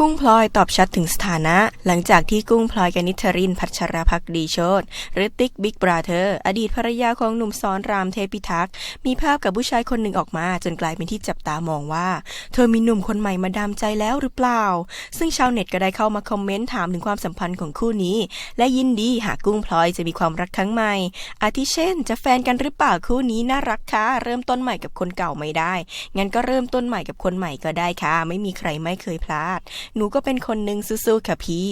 กุ้งพลอยตอบชัดถึงสถานะ หลังจากที่กุ้งพลอยกนิษฐรินพัชรพักดีโชตหรือติ๊กบิ๊กบราเธอร์อดีตภรรยาของหนุ่มสอนรามเทพิทักษ์มีภาพกับผู้ชายคนหนึ่งออกมา จนกลายเป็นที่จับตามองว่า เธอมีหนุ่มคนใหม่มาดามใจแล้วหรือเปล่า ซึ่งชาวเน็ตก็ได้เข้ามาคอมเมนต์ถามถึงความสัมพันธ์ของคู่นี้ และยินดีหากกุ้งพลอยจะมีความรักครั้งใหม่ อาทิเช่น จะแฟนกันหรือเปล่าคู่นี้น่ารักค่ะเริ่มต้นใหม่กับคนเก่าไม่ได้งั้นก็เริ่มต้นใหม่กับคนใหม่ก็ได้ค่ะ ไม่มีใครไม่เคยพลาดหนูก็เป็นคนหนึ่งสู้ๆค่ะพี่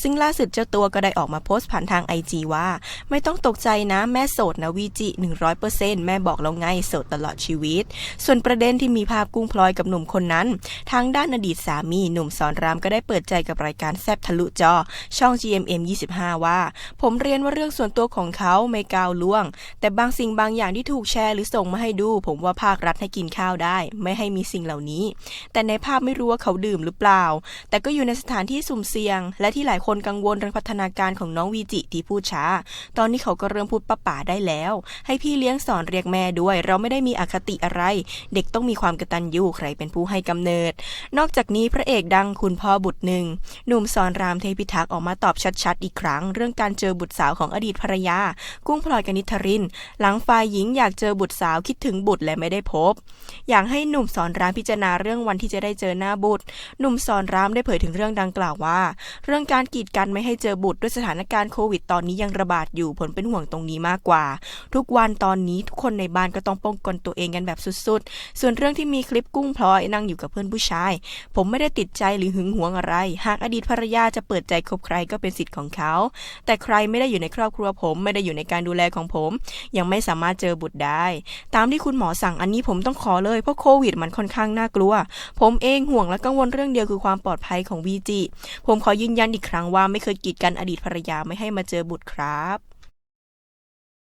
ซึ่งล่าสุดเจ้าตัวก็ได้ออกมาโพสต์ผ่านทางไอจีว่า ไม่ต้องตกใจนะแม่โสดนะวีจิ100%แม่บอกแล้วไงโสดตลอดชีวิต ส่วนประเด็นที่มีภาพกุ้งพลอยกับหนุ่มคนนั้น ทางด้านอดีตสามีหนุ่มสอนรามก็ได้เปิดใจกับรายการแซบทะลุจอ ช่อง GMM 25 ว่า ผมเรียนว่าเรื่องส่วนตัวของเขาไม่ก้าวล่วง แต่บางสิ่งบางอย่างที่ถูกแชร์หรือส่งมาให้ดู ผมว่าภาครัฐให้กินข้าวได้ ไม่ให้มีสิ่งเหล่านี้ แต่ในภาพไม่รู้ว่าเขาดื่มหรือเปล่าแต่ก็อยู่ในสถานที่สุ่มเสี่ยง และที่หลายคนกังวลเรื่องพัฒนาการของน้องวีจิที่พูดช้า ตอนนี้เขาก็เริ่มพูดป้าป๋าได้แล้ว ให้พี่เลี้ยงสอนเรียกแม่ด้วย เราไม่ได้มีอคติอะไร เด็กต้องมีความกตัญญูใครเป็นผู้ให้กำเนิด นอกจากนี้พระเอกดังคุณพ่อบุตรหนึ่งหนุ่มสอนรามเทพิทักษ์ออกมาตอบชัดๆ อีกครั้ง เรื่องการเจอบุตรสาวของอดีตภรรยา กุ้งพลอยกนิษฐริน หลังฝ่ายหญิงอยากเจอบุตรสาวคิดถึงบุตรและไม่ได้พบ อยากให้หนุ่มสอนรามพิจารณาเรื่องวันที่จะได้เจอหน้าบุตร หนุ่มสอนรามได้เผยถึงเรื่องดังกล่าวว่า เรื่องการกีดกันไม่ให้เจอบุตรด้วยสถานการณ์โควิดตอนนี้ยังระบาดอยู่ผลเป็นห่วงตรงนี้มากกว่า ทุกวันตอนนี้ทุกคนในบ้านก็ต้องป้องกันตัวเองกันแบบสุดๆ ส่วนเรื่องที่มีคลิปกุ้งพลอยนั่งอยู่กับเพื่อนผู้ชาย ผมไม่ได้ติดใจหรือหึงหวงอะไร หากอดีตภรรยาจะเปิดใจคบใครก็เป็นสิทธิ์ของเขา แต่ใครไม่ได้อยู่ในครอบครัวผม ไม่ได้อยู่ในการดูแลของผม ยังไม่สามารถเจอบุตรได้ ตามที่คุณหมอสั่งอันนี้ผมต้องขอเลยเพราะโควิดมันค่อนข้างน่ากลัว ผมเองห่วงและกังวลเรื่องเดียวคือความปลอลอดภัยของวีจิ ผมขอยืนยันอีกครั้งว่าไม่เคยกีดกันอดีตภรรยาไม่ให้มาเจอบุตรครับ